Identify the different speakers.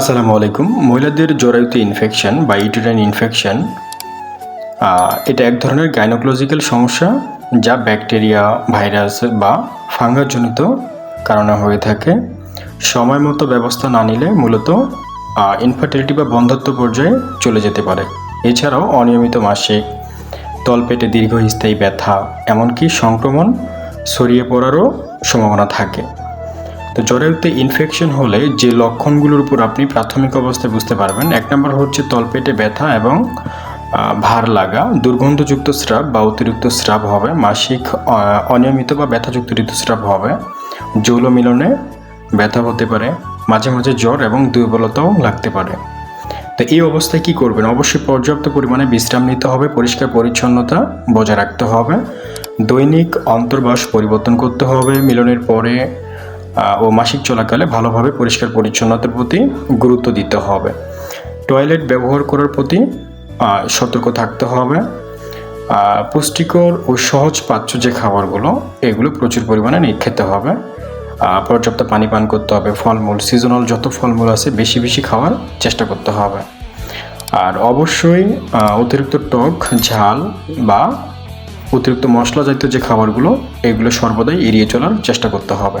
Speaker 1: আসসালামু আলাইকুম। মহিলাদের জরায়ুতে ইনফেকশন বা ইউটেরাইন ইনফেকশন এটা এক ধরনের গাইনোকোলজিক্যাল সমস্যা যা ব্যাকটেরিয়া ভাইরাস বা ফাঙ্গাজনিত কারণে হয়ে থাকে। সময় মতো ব্যবস্থা না নিলে মূলত ইনফার্টিলিটি বা বন্ধত্ব পর্যায়ে চলে যেতে পারে। এছাড়াও অনিয়মিত মাসিক তলপেটে দীর্ঘস্থায়ী ব্যথা, এমনকি সংক্রমণ ছড়িয়ে পড়ারও সম্ভাবনা থাকে। তো জরায়ুতে ইনফেকশন হলে যে লক্ষণগুলোর উপর আপনি প্রাথমিক অবস্থায় বুঝতে পারবেন, এক নম্বর হচ্ছে তলপেটে ব্যথা এবং ভার লাগা, দুর্গন্ধযুক্ত স্রাব বা অতিরিক্ত স্রাব হবে, মাসিক অনিয়মিত বা ব্যথাযুক্ত ঋতুস্রাব হবে, যৌল মিলনে ব্যথা হতে পারে, মাঝে মাঝে জ্বর এবং দুর্বলতাও লাগতে পারে। তো এই অবস্থায় কি করবেন? অবশ্যই পর্যাপ্ত পরিমাণে বিশ্রাম নিতে হবে, পরিষ্কার পরিচ্ছন্নতা বজায় রাখতে হবে, দৈনিক অন্তর্বাস পরিবর্তন করতে হবে, মিলনের পরে ও মাসিক চলাকালে ভালোভাবে পরিষ্কার পরিচ্ছন্নতার প্রতি গুরুত্ব দিতে হবে। টয়লেট ব্যবহার করার প্রতি সতর্ক থাকতে হবে। পুষ্টিকর ও সহজ পাচ্য যে খাবারগুলো, এগুলো প্রচুর পরিমাণে খেতে হবে। পর্যাপ্ত পানি পান করতে হবে। ফলমূল সিজনাল যত ফলমূল আছে, বেশি বেশি খাওয়ার চেষ্টা করতে হবে। আর অবশ্যই অতিরিক্ত টক, ঝাল বা অতিরিক্ত মশলা জাতীয় যে খাবারগুলো, এগুলো সর্বদাই এড়িয়ে চলার চেষ্টা করতে হবে।